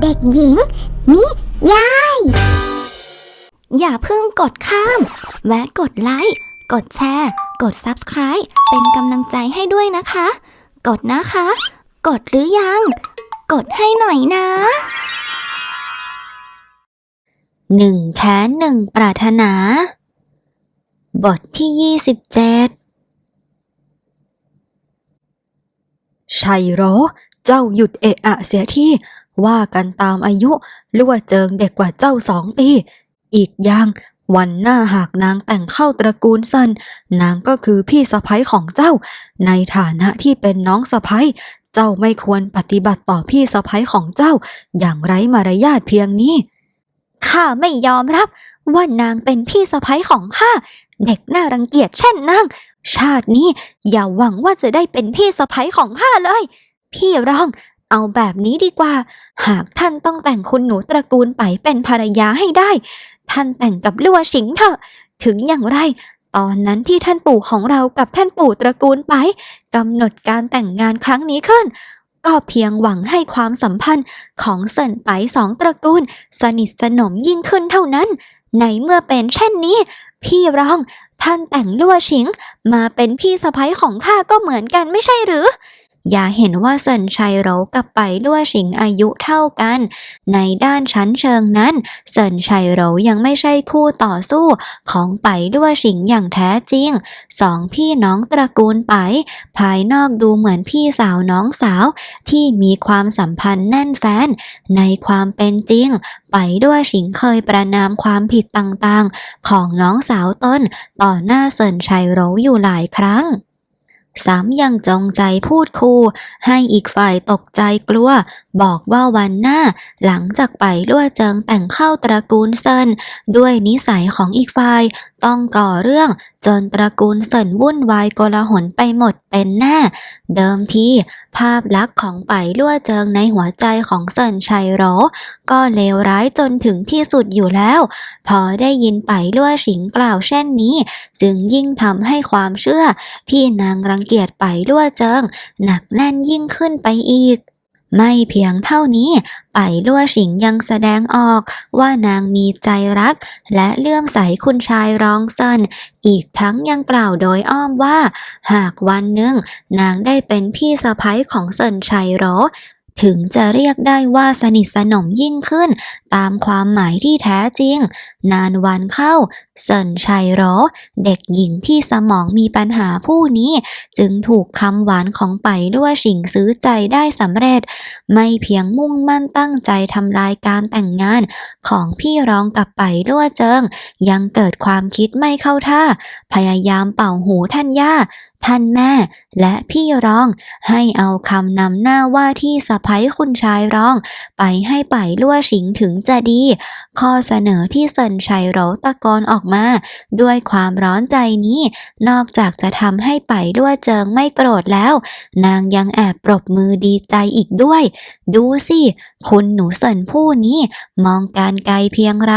เด็กหญิง นิยาย อย่าเพิ่งกดข้าม แวะกดไลค์ กดแชร์ กด Subscribe เป็นกำลังใจให้ด้วยนะคะ กดนะคะ กดหรือยัง กดให้หน่อยนะหนึ่งแค้นหนึ่งปรารถนา บทที่ยี่สิบเจ็ดชัยเหร เจ้าหยุดเอะอะเสียที่ว่ากันตามอายุลั่วเจิงเด็กกว่าเจ้าสองปี อีกอย่างวันหน้าหากนางแต่งเข้าตระกูลซัน นางก็คือพี่สะพ้ยของเจ้า ในฐานะที่เป็นน้องสะพ้ยเจ้าไม่ควรปฏิบัติต่อพี่สะพ้ยของเจ้า อย่างไร้มารยาทเพียงนี้ ข้าไม่ยอมรับ ว่านางเป็นพี่สะใภ้ของข้า เด็กน่ารังเกียจเช่นนาง ชาตินี้อย่าหวังว่าจะได้เป็นพี่สะใภ้ของข้าเลย พี่ร้อง เอาแบบนี้ดีกว่า หากท่านต้องแต่งคุณหนูตระกูลไปเป็นภรรยาให้ได้ ท่านแต่งกับลัวชิงเถอะ ถึงอย่างไร ตอนนั้นที่ท่านปู่ของเรากับท่านปู่ตระกูลไปกำหนดการแต่งงานครั้งนี้ขึ้นก็เพียงหวังให้ความสัมพันธ์ของเซินไปสองตระกูล สนิทสนมยิ่งขึ้นเท่านั้น ในเมื่อเป็นเช่นนี้ พี่รอง ท่านแต่งลั่วชิง มาเป็นพี่สะใภ้ของข้าก็เหมือนกันไม่ใช่หรือ อย่าเห็นว่าเซินชัยเหรากับไปลั่วชิงอายุเท่ากัน ในด้านชั้นเชิงนั้น เซินชัยเหรายังไม่ใช่คู่ต่อสู้ของไปลั่วชิงอย่างแท้จริง สองพี่น้องตระกูลไป ภายนอกดูเหมือนพี่สาวน้องสาว ที่มีความสัมพันธ์แน่นแฟ้น ในความเป็นจริง ไปด้วยชิงเคยประนามความผิดต่างๆ ของน้องสาวต้น ต่อหน้าเซินชัยโรอยู่หลายครั้ง ซ้ำยังจงใจพูดคูให้อีกฝ่ายตกใจกลัว บอกว่าวันหน้า หลังจากไปล่วเจิงแต่งเข้าตระกูลเซินด้วยนิสัยของอีกฝ่ายต้องก่อเรื่องจนตระกูลเซินวุ่นวายโกลาหลไปหมดเป็นแน่ เดิมทีภาพลักษณ์ของไปล่วเจิงในหัวใจของเซินชัยโรก็เลวร้ายจนถึงที่สุดอยู่แล้ว พอได้ยินไปล่วฉิงกล่าวเช่นนี้ จึงยิ่งทำให้ความเชื่อที่นางรังเกียจไปล่วเจิง หนักแน่นยิ่งขึ้นไปอีก ไม่เพียงเท่านี้ ไปล่วฉิงยังแสดงออกว่านางมีใจรัก และเลื่อมใสคุณชายรองเซินอีกทั้งยังกล่าวโดยอ้อมว่า หากวันหนึ่ง นางได้เป็นพี่สะใภ้ของเซินชัยโรถึงจะเรียกได้ว่าสนิทสนมยิ่งขึ้น ตามความหมายที่แท้จริง นานวันเข้า เซินชัยโรเด็กหญิงที่สมองมีปัญหาผู้นี้ จึงถูกคำหวานของไปด้วยชิงซื้อใจได้สำเร็จ ไม่เพียงมุ่งมั่นตั้งใจทำลายการแต่งงาน ของพี่ร้องกับไปด้วยเจิง ยังเกิดความคิดไม่เข้าท่า พยายามเป่าหูท่านย่าท่านแม่และพี่ร้องให้เอาคำนำหน้าว่าที่สะพ้ยคุณชายร้อง ไปให้ไปลั่วชิงถึงจะดี ข้อเสนอที่เซินชัยโรตะโกนออกมา ด้วยความร้อนใจนี้ นอกจากจะทำให้ไปลั่วเจิงไม่โกรธแล้ว นางยังแอบปรบมือดีใจอีกด้วย ดูสิ คุณหนูเซินผู้นี้ มองการไกลเพียงไร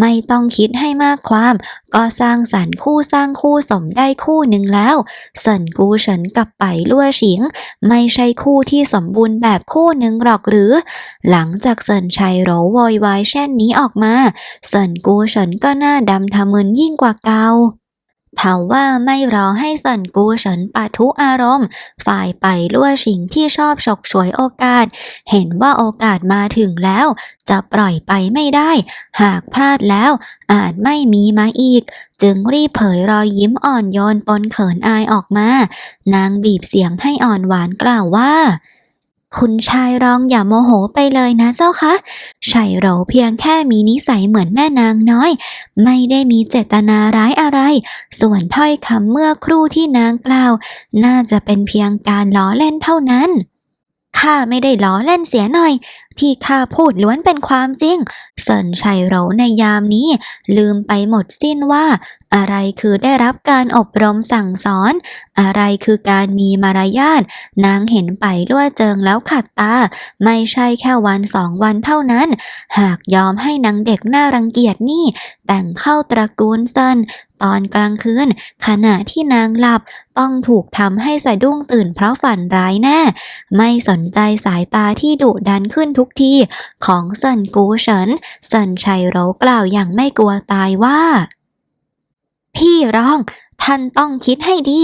ไม่ต้องคิดให้มากความ ก็สร้างสรรค์คู่สร้างคู่สมได้คู่หนึ่งแล้วเซินกูเฉินกับไปลั่วฉิง ไม่ใช่คู่ที่สมบูรณ์แบบคู่หนึ่งหรอกหรือ หลังจากเซินชัยโรโวยวายเช่นนี้ออกมาเซินกูเฉินก็หน้าดำทะมึนยิ่งกว่าเกาเผาว่าไม่รอให้เซินกูเฉินปะทุอารมณ์ ฝ่ายไปล่วฉิงที่ชอบฉกฉวยโอกาส เห็นว่าโอกาสมาถึงแล้ว จะปล่อยไปไม่ได้ หากพลาดแล้ว อาจไม่มีมาอีก จึงรีบเผยรอยยิ้มอ่อนโยนปนเขินอายออกมา นางบีบเสียงให้อ่อนหวานกล่าวว่า คุณชายรองอย่าโมโหไปเลยนะเจ้าคะชัยเราเพียงแค่มีนิสัยเหมือนแม่นางน้อย ไม่ได้มีเจตนาร้ายอะไร ส่วนถ้อยคำเมื่อครู่ที่นางกล่าว น่าจะเป็นเพียงการล้อเล่นเท่านั้นข้าไม่ได้ล้อเล่นเสียหน่อย ที่ข้าพูดล้วนเป็นความจริง เซินชัยโหรในยามนี้ ลืมไปหมดสิ้นว่า อะไรคือได้รับการอบรมสั่งสอน อะไรคือการมีมารยาทนางเห็นไปล่วเจิงแล้วขัดตา ไม่ใช่แค่วันสองวันเท่านั้น หากยอมให้นางเด็กหน่ารังเกียจนี่ แต่งเข้าตระกูลเซินตอนกลางคืน ขณะที่นางหลับต้องถูกทำให้สะดุ้งตื่นเพราะฝันร้ายแน่ ไม่สนใจสายตาที่ดุดันขึ้นทุกทีของเซนกูเฉินเซนชัยโรกล่าวอย่างไม่กลัวตายว่า พี่ร้อง ท่านต้องคิดให้ดี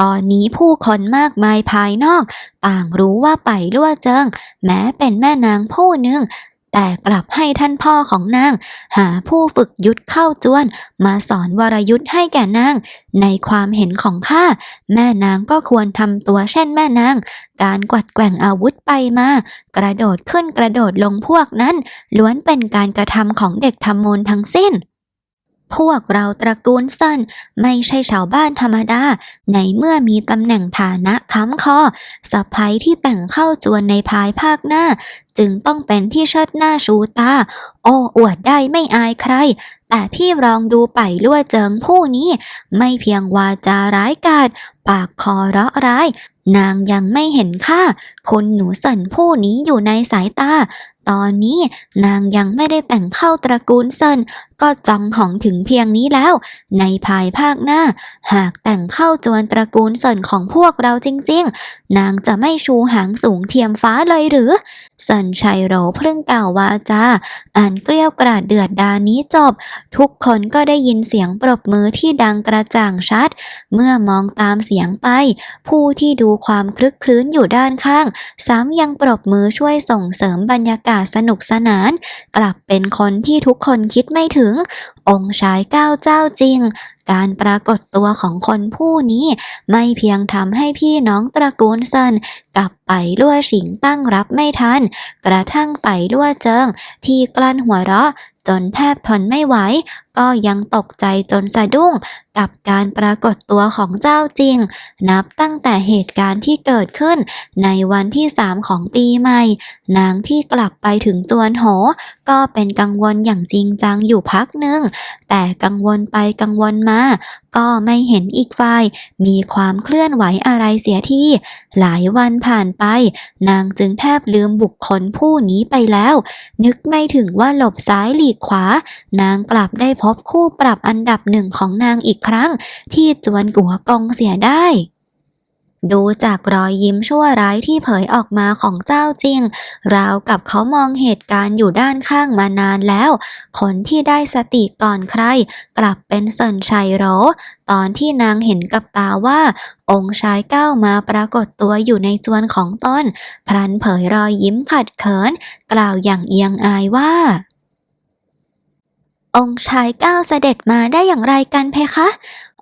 ตอนนี้ผู้คนมากมายภายนอก ต่างรู้ว่าไปล่วเจิง แม้เป็นแม่นางผู้หนึ่ง แต่กลับให้ท่านพ่อของนาง หาผู้ฝึกยุทธเข้าจวน มาสอนวรยุทธให้แก่นาง ในความเห็นของข้าแม่นางก็ควรทำตัวเช่นแม่นาง การกวัดแกว่งอาวุธไปมา กระโดดขึ้นกระโดดลงพวกนั้น ล้วนเป็นการกระทำของเด็กทำมนทั้งสิ้น พวกเราตระกูลสั้นไม่ใช่ชาวบ้านธรรมดา ในเมื่อมีตำแหน่งฐานะค้ำคอสะพ้ยที่แต่งเข้าจวนในภายภาคหน้า จึงต้องเป็นที่เชิดหน้าชูตา โอ้อวดได้ไม่อายใคร แต่พี่ลองดูไปล่วเจิงผู้นี้ ไม่เพียงวาจาร้ายกาจปากคอเราะร้าย นางยังไม่เห็นค่า คนหนูสันผู้นี้อยู่ในสายตา ตอนนี้นางยังไม่ได้แต่งเข้าตระกูลเซินก็จองของถึงเพียงนี้แล้ว ในภายภาคหน้า หากแต่งเข้าจวนตระกูลเซินของพวกเราจริง ๆ นางจะไม่ชูหางสูงเทียมฟ้าเลยหรือเซินชัยโหรเพิ่งกล่าววาจาอันเกลี้ยวกราดเดือดดานี้จบทุกคนก็ได้ยินเสียงปรบมือที่ดังกระจ่างชัด เมื่อมองตามเสียงไป ผู้ที่ดูความคลึกคลื้นอยู่ด้านข้าง ซ้ำยังปรบมือช่วยส่งเสริมบรรยากาศสนุกสนาน กลับเป็นคนที่ทุกคนคิดไม่ถึง องค์ชายเก้าเจ้าจริง การปรากฏตัวของคนผู้นี้ ไม่เพียงทำให้พี่น้องตระกูลเซินกลับไปล่วฉิงตั้งรับไม่ทัน กระทั่งไปล่วเจิงที่กลั้นหัวเราะจนแทบทนไม่ไหว ก็ยังตกใจจนสะดุ้งกับการปรากฏตัวของเจ้าจริง นับตั้งแต่เหตุการณ์ที่เกิดขึ้น ในวันที่สามของปีใหม่ นางที่กลับไปถึงจวนโห ก็เป็นกังวลอย่างจริงจังอยู่พักหนึ่ง แต่กังวลไปกังวลมา ก็ไม่เห็นอีกฝ่าย มีความเคลื่อนไหวอะไรเสียที่ หลายวันผ่านไป นางจึงแทบลืมบุคคลผู้นี้ไปแล้ว นึกไม่ถึงว่าหลบซ้ายหลีกขวา นางกลับได้พบคู่ปรับอันดับหนึ่งของนางอีกครั้ง ที่จวนกัวกงเสียได้ ดูจากรอยยิ้มชั่วร้ายที่เผยออกมาของเจ้าจริง ราวกับเขามองเหตุการณ์อยู่ด้านข้างมานานแล้ว คนที่ได้สติก่อนใคร กลับเป็นเซินชัยโร ตอนที่นางเห็นกับตาว่า องค์ชายก้าวมาปรากฏตัวอยู่ในจวนของตนพลันเผยรอยยิ้มขัดเขิน กล่าวอย่างเอียงอายว่า องค์ชายก้าวเสด็จมาได้อย่างไรกันเพคะ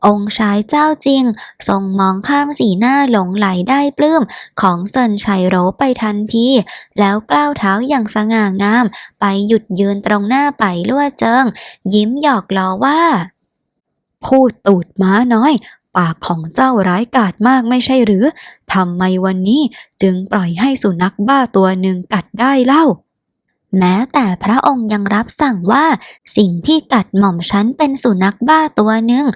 องค์ชายเจ้าจริง ทรงมองข้ามสีหน้าหลงไหลได้ปลื้ม ของเซินชัยโหรไปทันทีแล้วกล้าวเท้าอย่างสง่างาม ไปหยุดยืนตรงหน้าไปล่วเจิง ยิ้มหยอกล้อว่า พูดตูดม้าน้อยปากของเจ้าร้ายกาจมากไม่ใช่หรือ ทำไมวันนี้จึงปล่อยให้สุนัขบ้าตัวหนึ่งกัดได้เล่า แม้แต่พระองค์ยังรับสั่งว่าสิ่งที่กัดหม่อมฉันเป็นสุนัขบ้าตัวหนึ่ง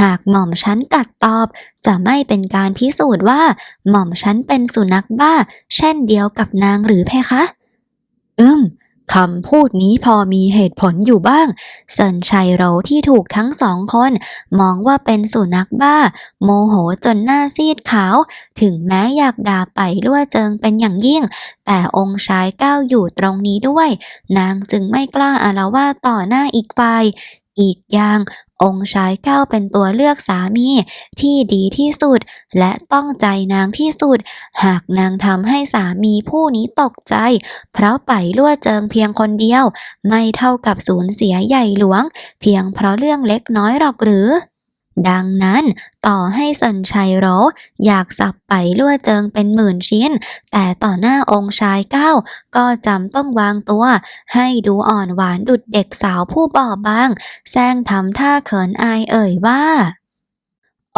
หากหม่อมฉันกัดตอบ จะไม่เป็นการพิสูจน์ว่า หม่อมฉันเป็นสุนัขบ้า เช่นเดียวกับนางหรือเพคะ อืม คำพูดนี้พอมีเหตุผลอยู่บ้าง สันชัยโรที่ถูกทั้งสองคน มองว่าเป็นสุนัขบ้า โมโหจนหน้าซีดขาว ถึงแม้อยากด่าไปล่วเจิงเป็นอย่างยิ่ง แต่องค์ชายก้าวอยู่ตรงนี้ด้วย นางจึงไม่กล้าอาละวาต่อหน้าอีกฝ่ายอีกอย่าง องค์ชายก้าวเป็นตัวเลือกสามีที่ดีที่สุด และต้องใจนางที่สุด หากนางทำให้สามีผู้นี้ตกใจ เพราะไปล่วเจิงเพียงคนเดียว ไม่เท่ากับสูญเสียใหญ่หลวง เพียงเพราะเรื่องเล็กน้อยหรอกหรือ ดังนั้นต่อให้สันชัยโรอยากสับไปล่วเจิงเป็นหมื่นชิ้น แต่ต่อหน้าองค์ชายเก้า ก็จำต้องวางตัว ให้ดูอ่อนหวานดุดเด็กสาวผู้บอบบางแซงทำท่าเขินอายเอ่ยว่า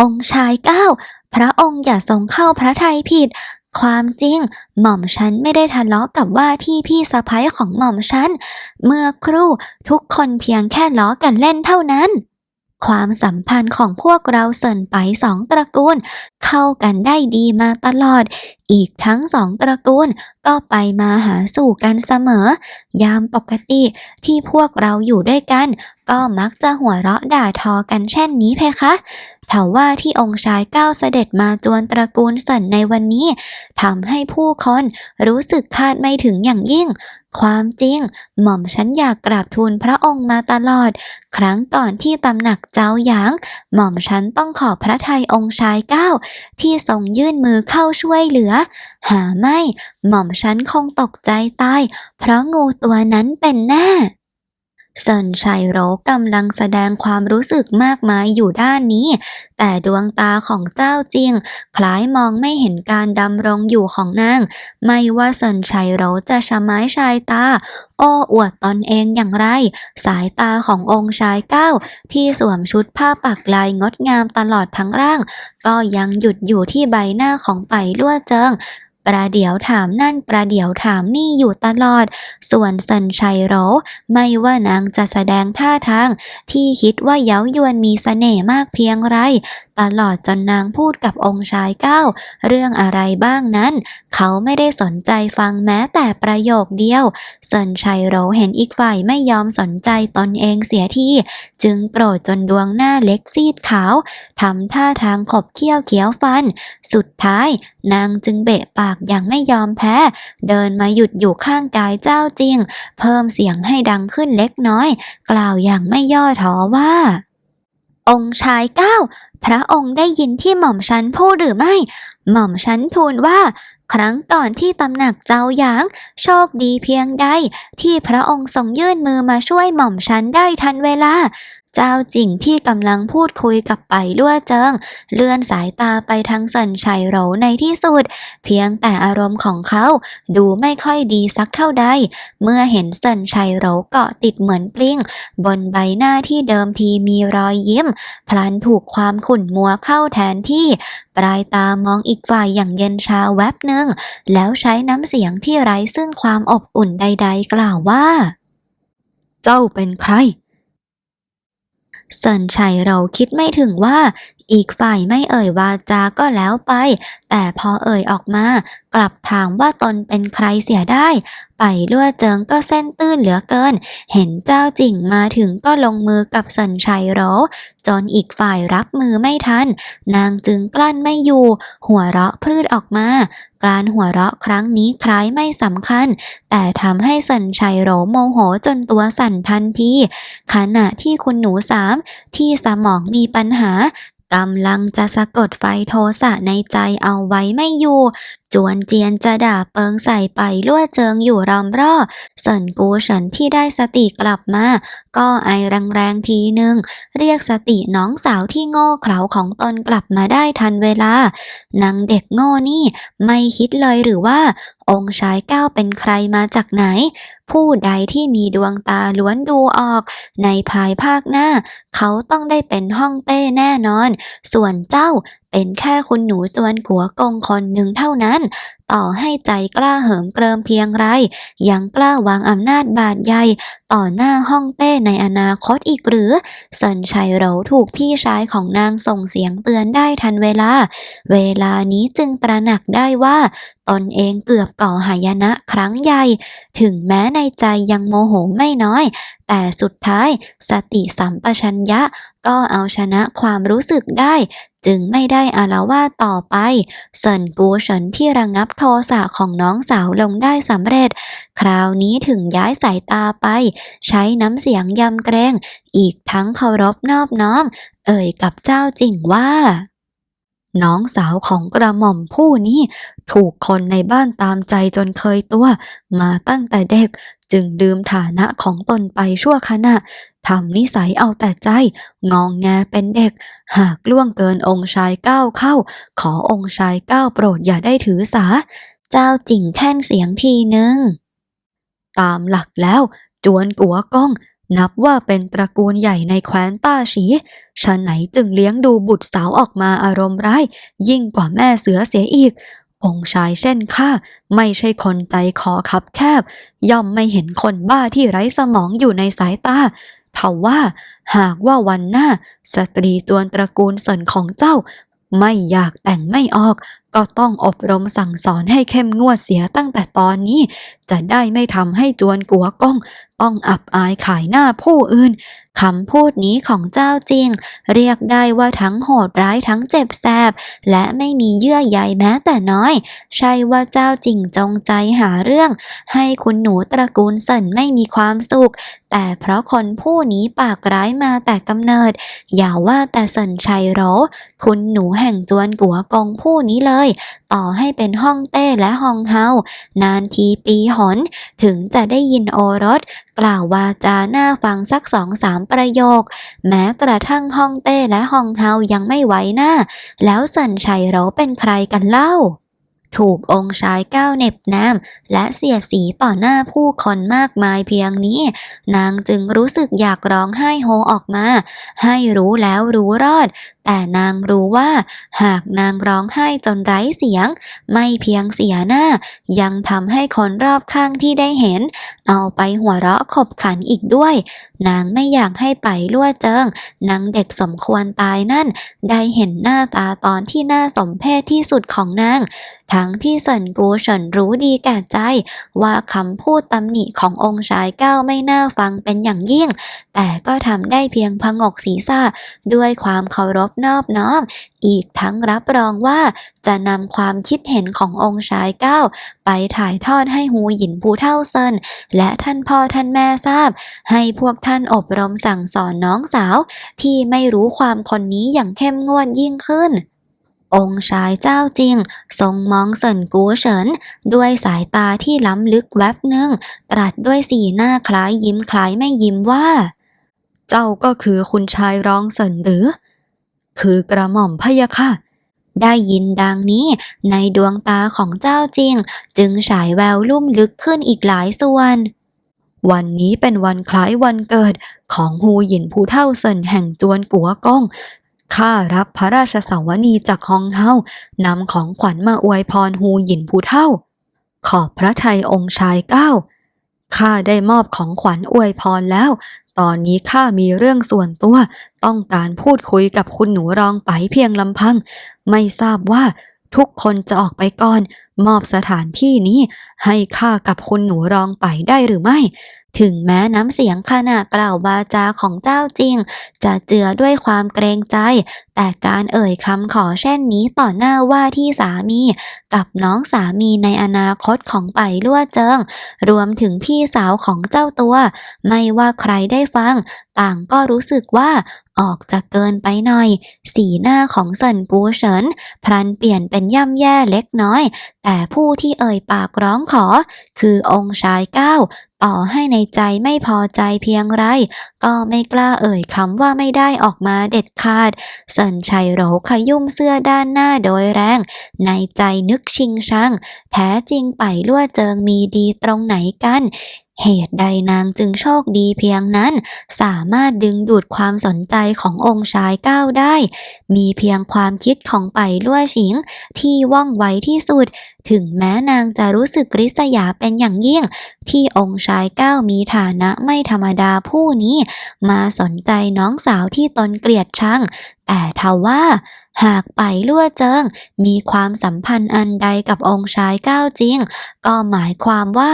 องค์ชายเก้า พระองค์อย่าทรงเข้าพระทัยผิด ความจริง หม่อมฉันไม่ได้ทะเลาะกับว่าที่พี่สะพ้ยของหม่อมฉัน เมื่อครู่ทุกคนเพียงแค่ล้อกันเล่นเท่านั้น ความสัมพันธ์ของพวกเราเสินไปสองตระกูล เข้ากันได้ดีมาตลอด อีกทั้งสองตระกูลก็ไปมาหาสู่กันเสมอ ยามปกติที่พวกเราอยู่ด้วยกัน ก็มักจะหัวเราะด่าทอกันเช่นนี้เพคะแต่ว่าที่องค์ชายก้าวเสด็จมาจวนตระกูลสินในวันนี้ทำให้ผู้คนรู้สึกคาดไม่ถึงอย่างยิ่ง ความจริง หม่อมฉันอยากกราบทูลพระองค์มาตลอด ครั้งก่อนที่ตำหนักเจ้าหยาง หม่อมฉันต้องขอพระทัยองค์ชายก้าที่ทรงยื่นมือเข้าช่วยเหลือหาไม่ หม่อมฉันคงตกใจตาย เพราะงูตัวนั้นเป็นแน่ เซินชัยโรกำลังแสดงความรู้สึกมากมายอยู่ด้านนี้ แต่ดวงตาของเจ้าจริง คล้ายมองไม่เห็นการดำรงอยู่ของนาง ไม่ว่าเซินชัยโรจะชะไม้ชายตา โอ้อวดตนเองอย่างไร สายตาขององค์ชายเก้า ที่สวมชุดผ้าปักลายงดงามตลอดทั้งร่าง ก็ยังหยุดอยู่ที่ใบหน้าของไปลั่วเจิง ประเดี๋ยวถามนั่นประเดี๋ยวถามนี่อยู่ตลอด ส่วนสันชัยโรไม่ว่านางจะแสดงท่าทาง ที่คิดว่าเย้ายวนมีเสน่ห์มากเพียงไร ตลอดจนนางพูดกับองค์ชายเก้า เรื่องอะไรบ้างนั้น เขาไม่ได้สนใจฟังแม้แต่ประโยคเดียวสันชัยโรเห็นอีกฝ่ายไม่ยอมสนใจตนเองเสียทีจึงโกรธจนดวงหน้าเล็กซีดขาวทำท่าทางขบเคี้ยวเขียวฟัน สุดท้าย นางจึงเบะปากอย่างไม่ยอมแพ้ เดินมาหยุดอยู่ข้างกายเจ้าจริง เพิ่มเสียงให้ดังขึ้นเล็กน้อย กล่าวอย่างไม่ย่อท้อว่า องค์ชายเก้าพระองค์ได้ยินที่หม่อมฉันพูดหรือไม่ หม่อมฉันทูลว่า ครั้งก่อนที่ตำหนักเจ้าหยาง โชคดีเพียงใด ที่พระองค์ทรงยื่นมือมาช่วยหม่อมฉันได้ทันเวลา เจ้าจริงที่กำลังพูดคุยกับไปลั่วเจิง เลื่อนสายตาไปทางสันชัยโหรในที่สุด เพียงแต่อารมณ์ของเขาดูไม่ค่อยดีสักเท่าใด เมื่อเห็นสันชัยโหรเกาะติดเหมือนปลิ้ง บนใบหน้าที่เดิมทีมีรอยยิ้ม พลันถูกความขุ่นมัวเข้าแทนที่ ปลายตามองอีกฝ่ายอย่างเย็นชาแวบหนึ่ง แล้วใช้น้ำเสียงที่ไร้ซึ่งความอบอุ่นใด ๆ กล่าวว่า เจ้าเป็นใคร เซนชัยเราคิดไม่ถึงว่าอีกฝ่ายไม่เอ่ยวาจาก็แล้วไป แต่พอเอ่ยออกมา กลับถามว่าตนเป็นใครเสียได้ ไปลั่วเจิงก็เส้นตื้นเหลือเกิน เห็นเจ้าจิ่งมาถึงก็ลงมือกับเซินชัยโรจนอีกฝ่ายรับมือไม่ทัน นางจึงกลั้นไม่อยู่ หัวเราะพรืดออกมา การหัวเราะครั้งนี้คล้ายไม่สำคัญ แต่ทำให้สันชัยโรโมโหจนตัวสั่นทันทีขณะที่คุณหนูสามที่สมองมีปัญหา กำลังจะสะกดไฟโทสะในใจเอาไว้ไม่อยู่ จวนเจียนจะด่าเปิงใส่ไปลั่วเจิงอยู่รอมรอเสินกูเฉินที่ได้สติกลับมา ก็ไอแรงๆทีหนึ่ง เรียกสติน้องสาวที่โง่เขลาของตนกลับมาได้ทันเวลานางเด็กโง่นี่ ไม่คิดเลยหรือว่า องค์ชายก้าวเป็นใครมาจากไหน ผู้ใดที่มีดวงตาล้วนดูออก ในภายภาคหน้า เขาต้องได้เป็นห้องเต้แน่นอน ส่วนเจ้า เป็นแค่คุณหนูจวนกัวกงคนหนึ่งเท่านั้น ต่อให้ใจกล้าเหิมเกริมเพียงไร ยังกล้าวางอำนาจบาดใหญ่ ต่อหน้าห้องเต้ในอนาคตอีกหรือเซินชัยเราถูกพี่ชายของนางส่งเสียงเตือนได้ทันเวลา เวลานี้จึงตระหนักได้ว่าตนเองเกือบก่อหายนะครั้งใหญ่ ถึงแม้ในใจยังโมโหไม่น้อย แต่สุดท้ายสติสัมปชัญญะก็เอาชนะความรู้สึกได้ จึงไม่ได้อาละวาต่อไป เซินกูเฉินที่ระงับทสะของน้องสาวลงได้สำเร็จ คราวนี้ถึงย้ายสายตาไป ใช้น้ำเสียงยำเกรง อีกทั้งเคารพนอบน้อม เอ่ยกับเจ้าจริงว่า น้องสาวของกระหม่อมผู้นี้ ถูกคนในบ้านตามใจจนเคยตัว มาตั้งแต่เด็ก จึงลืมฐานะของตนไปชั่วขณะทำนิสัยเอาแต่ใจ งองแงเป็นเด็ก หากล่วงเกินองค์ชายก้าวเข้า ขอองค์ชายก้าวโปรดอย่าได้ถือสา เจ้าจริงแค่นเสียงทีหนึ่งตามหลักแล้ว จวนกัวก้อง นับว่าเป็นตระกูลใหญ่ในแคว้นต้าฉีฉันไหนจึงเลี้ยงดูบุตรสาวออกมาอารมณ์ร้าย ยิ่งกว่าแม่เสือเสียอีก องค์ชายเช่นข้าไม่ใช่คนใจคอคับแคบ ย่อมไม่เห็นคนบ้าที่ไร้สมองอยู่ในสายตาทว่า หากว่าวันหน้า สตรีตัวตระกูลสนของเจ้า ไม่อยากแต่งไม่ออก ก็ต้องอบรมสั่งสอนให้เข้มงวดเสียตั้งแต่ตอนนี้ จะได้ไม่ทำให้จวนกัวก้อง ต้องอับอายขายหน้าผู้อื่นคำพูดนี้ของเจ้าจริง เรียกได้ว่าทั้งโหดร้ายทั้งเจ็บแสบ และไม่มีเยื่อใยแม้แต่น้อย ใช่ว่าเจ้าจริงจงใจหาเรื่อง ให้คุณหนูตระกูลเสินไม่มีความสุข แต่เพราะคนผู้นี้ปากร้ายมาแต่กำเนิด อย่าว่าแต่เสินชัยโหรคุณหนูแห่งจวนกัวกองผู้นี้เลยต่อให้เป็นห้องเต้และห้องเฮา นานทีปีหน ถึงจะได้ยินโอรส กล่าววาจาหน้าฟังสักสองสามประโยค แม้กระทั่งห้องเต้และห้องเฮายังไม่ไหวหน้า แล้วสันชัยเราเป็นใครกันเล่า ถูกองค์ชายก้าวเหน็บแนมและเสียสีต่อหน้าผู้คนมากมายเพียงนี้ นางจึงรู้สึกอยากร้องไห้โฮออกมา ให้รู้แล้วรู้รอด แต่นางรู้ว่า หากนางร้องไห้จนไร้เสียง ไม่เพียงเสียหน้า ยังทำให้คนรอบข้างที่ได้เห็น เอาไปหัวเราะขบขันอีกด้วย นางไม่อยากให้ไปล่วเจิงนางเด็กสมควรตายนั่น ได้เห็นหน้าตาตอนที่น่าสมเพชที่สุดของนางทั้งที่เซินกูเฉินรู้ดีแก่ใจ ว่าคำพูดตำหนิขององค์ชายเก้าไม่น่าฟังเป็นอย่างยิ่ง แต่ก็ทำได้เพียงพงกศีรษะด้วยความเคารพนอบน้อม อีกทั้งรับรองว่าจะนำความคิดเห็นขององค์ชายเก้าไปถ่ายทอดให้ฮูหยินผู้เท่าเซินและท่านพ่อท่านแม่ทราบ ให้พวกท่านอบรมสั่งสอนน้องสาว ที่ไม่รู้ความคนนี้อย่างเข้มงวดยิ่งขึ้น องค์ชายเจ้าจริง ทรงมองเซินกูเฉิน ด้วยสายตาที่ล้ำลึกแวบหนึ่ง ตรัสด้วยสีหน้าคล้ายยิ้มคล้ายไม่ยิ้มว่า เจ้าก็คือคุณชายร้องเซินหรือ คือกระหม่อมพะยะค่ะได้ยินดังนี้ในดวงตาของเจ้าจริง จึงฉายแววลุ่มลึกขึ้นอีกหลายส่วน วันนี้เป็นวันคล้ายวันเกิดของฮูหยินผู้เท่าเซินแห่งจวนกัวก้อง ข้ารับพระราชสวนีจากฮองเฮานำของขวัญมาอวยพรฮูหยินผู้เท่า ขอบพระทัยองค์ชายเก้าข้าได้มอบของขวัญอวยพรแล้ว ตอนนี้ข้ามีเรื่องส่วนตัว ต้องการพูดคุยกับคุณหนูรองไปเพียงลำพัง ไม่ทราบว่าทุกคนจะออกไปก่อน มอบสถานที่นี้ให้ข้ากับคุณหนูรองไปได้หรือไม่ ถึงแม้น้ำเสียงขณะกล่าววาจาของเจ้าจริง จะเจือด้วยความเกรงใจ แต่การเอ่ยคำขอเช่นนี้ต่อหน้าว่าที่สามี กับน้องสามีในอนาคตของไปลั่วเจิง รวมถึงพี่สาวของเจ้าตัว ไม่ว่าใครได้ฟังต่างก็รู้สึกว่าออกจะเกินไปหน่อย สีหน้าของเซินกูเฉินพลันเปลี่ยนเป็นย่ำแย่เล็กน้อย แต่ผู้ที่เอ่ยปากร้องขอ คือองค์ชายเก้าต่อให้ในใจไม่พอใจเพียงไร ก็ไม่กล้าเอ่ยคำว่าไม่ได้ออกมาเด็ดขาดเซินชัยโหรขยุ่มเสื้อด้านหน้าโดยแรง ในใจนึกชิงชังแท้จริงไปลั่วเจิงมีดีตรงไหนกัน เหตุใดนางจึงโชคดีเพียงนั้น สามารถดึงดูดความสนใจขององค์ชายเก้าได้ มีเพียงความคิดของไปลั่วฉิง ที่ว่องไวที่สุดถึงแม้นางจะรู้สึกริษยาเป็นอย่างยิ่ง ที่องค์ชายเก้ามีฐานะไม่ธรรมดาผู้นี้ มาสนใจน้องสาวที่ตนเกลียดชัง แต่ทว่า หากไปลั่วเจิง มีความสัมพันธ์อันใดกับองค์ชายเก้าจริง ก็หมายความว่า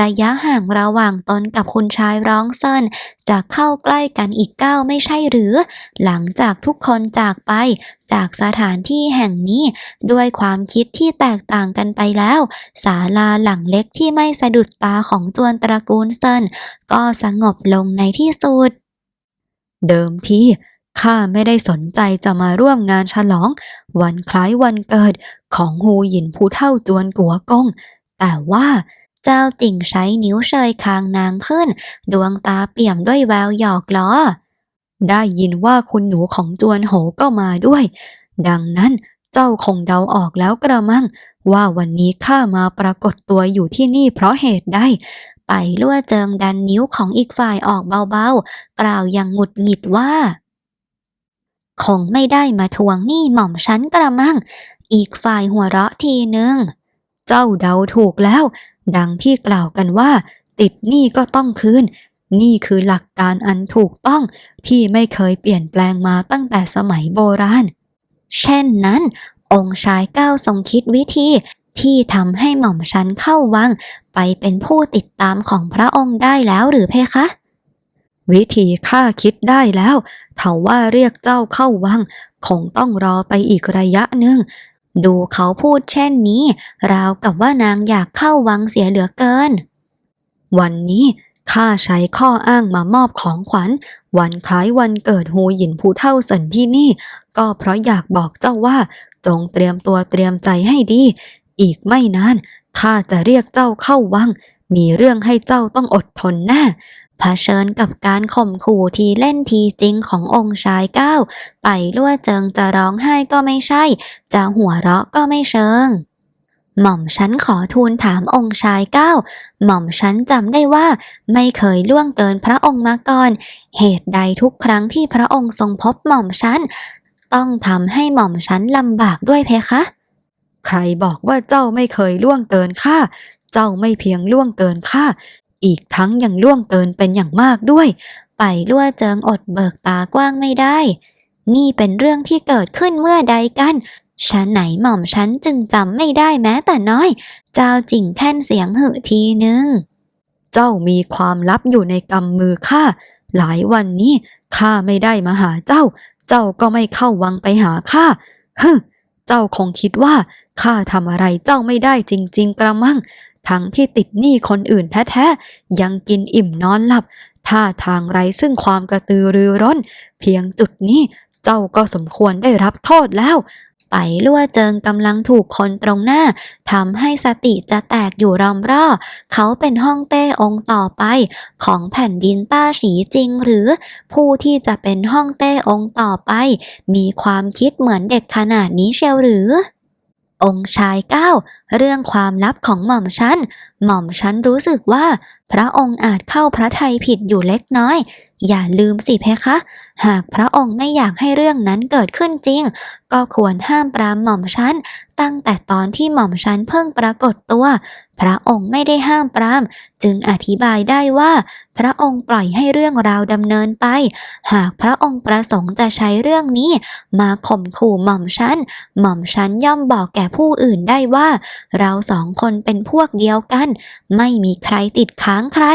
ระยะห่างระหว่างตนกับคุณชายร้องเซินจะเข้าใกล้กันอีกก้าวไม่ใช่หรือ หลังจากทุกคนจากไป จากสถานที่แห่งนี้ ด้วยความคิดที่แตกต่างกันไปแล้วศาลาหลังเล็กที่ไม่สะดุดตาของจวนตระกูลเซินก็สงบลงในที่สุด เดิมทีข้าไม่ได้สนใจจะมาร่วมงานฉลอง วันคล้ายวันเกิดของฮูหยินผู้เท่าจวนกัวกง แต่ว่าเจ้าติ่งใช้นิ้วเชยคางนางขึ้น ดวงตาเปี่ยมด้วยแววหยอกล้อ ได้ยินว่าคุณหนูของจวนโหก็มาด้วย ดังนั้นเจ้าคงเดาออกแล้วกระมัง ว่าวันนี้ข้ามาปรากฏตัวอยู่ที่นี่เพราะเหตุใดไปลั่วเจิงดันนิ้วของอีกฝ่ายออกเบาๆ กล่าวอย่างหงุดหงิดว่า คงไม่ได้มาทวงหนี้หม่อมชั้นกระมัง อีกฝ่ายหัวเราะทีหนึ่งเจ้าเดาถูกแล้ว ดังที่กล่าวกันว่า ติดหนี้ก็ต้องคืน นี่คือหลักการอันถูกต้องที่ไม่เคยเปลี่ยนแปลงมาตั้งแต่สมัยโบราณ เช่นนั้น องค์ชายเก้าทรงคิดวิธีที่ทำให้หม่อมฉันเข้าวัง ไปเป็นผู้ติดตามของพระองค์ได้แล้วหรือเพคะ วิธีข้าคิดได้แล้วเถาว่าเรียกเจ้าเข้าวัง คงต้องรอไปอีกระยะหนึ่งดูเขาพูดเช่นนี้ ราวกับว่านางอยากเข้าวังเสียเหลือเกิน วันนี้ ข้าใช้ข้ออ้างมามอบของขวัญ วันคล้ายวันเกิดฮูหยินผู้เท่าสินที่นี่ ก็เพราะอยากบอกเจ้าว่า จงเตรียมตัวเตรียมใจให้ดี อีกไม่นานข้าจะเรียกเจ้าเข้าวัง มีเรื่องให้เจ้าต้องอดทนแน่เผชิญกับการข่มขู่ทีเล่นทีจริงขององค์ชายเก้า ไปลั่วเจิงจะร้องไห้ก็ไม่ใช่ จะหัวเราะก็ไม่เชิง หม่อมฉันขอทูลถามองค์ชายเก้า หม่อมฉันจำได้ว่า ไม่เคยล่วงเกินพระองค์มาก่อน เหตุใดทุกครั้งที่พระองค์ทรงพบหม่อมฉัน ต้องทำให้หม่อมฉันลำบากด้วยเพคะ ใครบอกว่าเจ้าไม่เคยล่วงเกินข้า เจ้าไม่เพียงล่วงเกินข้า อีกทั้งยังล่วงเกินเป็นอย่างมากด้วย ไปล่วเจิงอดเบิกตากว้างไม่ได้ นี่เป็นเรื่องที่เกิดขึ้นเมื่อใดกัน ฉันไหนหม่อมฉันจึงจำไม่ได้แม้แต่น้อย เจ้าจิ่งแท่นเสียงหึทีหนึ่งเจ้ามีความลับอยู่ในกำมือข้า หลายวันนี้ข้าไม่ได้มาหาเจ้า เจ้าก็ไม่เข้าวังไปหาข้าฮึเจ้าคงคิดว่าข้าทำอะไรเจ้าไม่ได้จริง ๆ กระมัง ทั้งที่ติดหนี้คนอื่นแท้ๆ ยังกินอิ่มนอนหลับ ท่าทางไรซึ่งความกระตือรือร้น เพียงจุดนี้เจ้าก็สมควรได้รับโทษแล้ว ไปลั่วเจิงกำลังถูกคนตรงหน้าทำให้สติจะแตกอยู่รอมร่อ เขาเป็นห้องเต้องค์ต่อไป ของแผ่นดินต้าฉีจริงหรือผู้ที่จะเป็นห้องเต้องค์ต่อไป มีความคิดเหมือนเด็กขนาดนี้เชียวหรือองค์ชายเก้าเรื่องความลับของหม่อมฉัน หม่อมฉันรู้สึกว่า พระองค์อาจเข้าพระทัยผิดอยู่เล็กน้อย อย่าลืมสิเพคะ หากพระองค์ไม่อยากให้เรื่องนั้นเกิดขึ้นจริง ก็ควรห้ามปรามหม่อมฉันตั้งแต่ตอนที่หม่อมฉันเพิ่งปรากฏตัว พระองค์ไม่ได้ห้ามปราม จึงอธิบายได้ว่า พระองค์ปล่อยให้เรื่องราวดำเนินไป หากพระองค์ประสงค์จะใช้เรื่องนี้ มาข่มขู่หม่อมฉันหม่อมฉันย่อมบอกแก่ผู้อื่นได้ว่า เราสองคนเป็นพวกเดียวกันไม่มีใครติดค้างใคร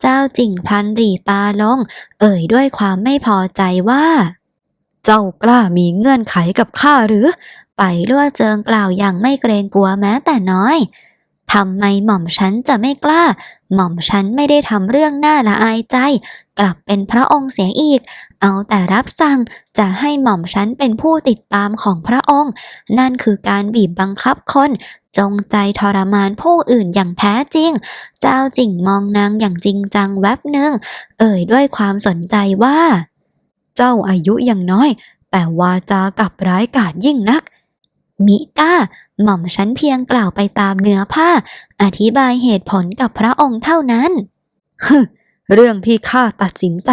เจ้าจิ่งพลันรีตาลง เอ่ยด้วยความไม่พอใจว่า เจ้ากล้ามีเงื่อนไขกับข้าหรือ ไปลั่วเจิงกล่าวอย่างไม่เกรงกลัวแม้แต่น้อยทำไมหม่อมฉันจะไม่กล้า หม่อมฉันไม่ได้ทำเรื่องน่าละอายใจ กลับเป็นพระองค์เสียอีก เอาแต่รับสั่งจะให้หม่อมฉันเป็นผู้ติดตามของพระองค์ นั่นคือการบีบบังคับคน จงใจทรมานผู้อื่นอย่างแท้จริง เจ้าจิ่งมองนางอย่างจริงจังแวบหนึ่ง เอ่ยด้วยความสนใจว่า เจ้าอายุยังน้อย แต่วาจากับร้ายกาจยิ่งนัก มิก้า หม่อมฉันเพียงกล่าวไปตามเนื้อผ้า อธิบายเหตุผลกับพระองค์เท่านั้นฮึเรื่องที่ข้าตัดสินใจ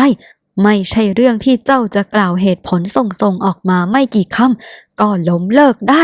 ไม่ใช่เรื่องที่เจ้าจะกล่าวเหตุผลส่งๆออกมาไม่กี่คำก็ล้มเลิกได้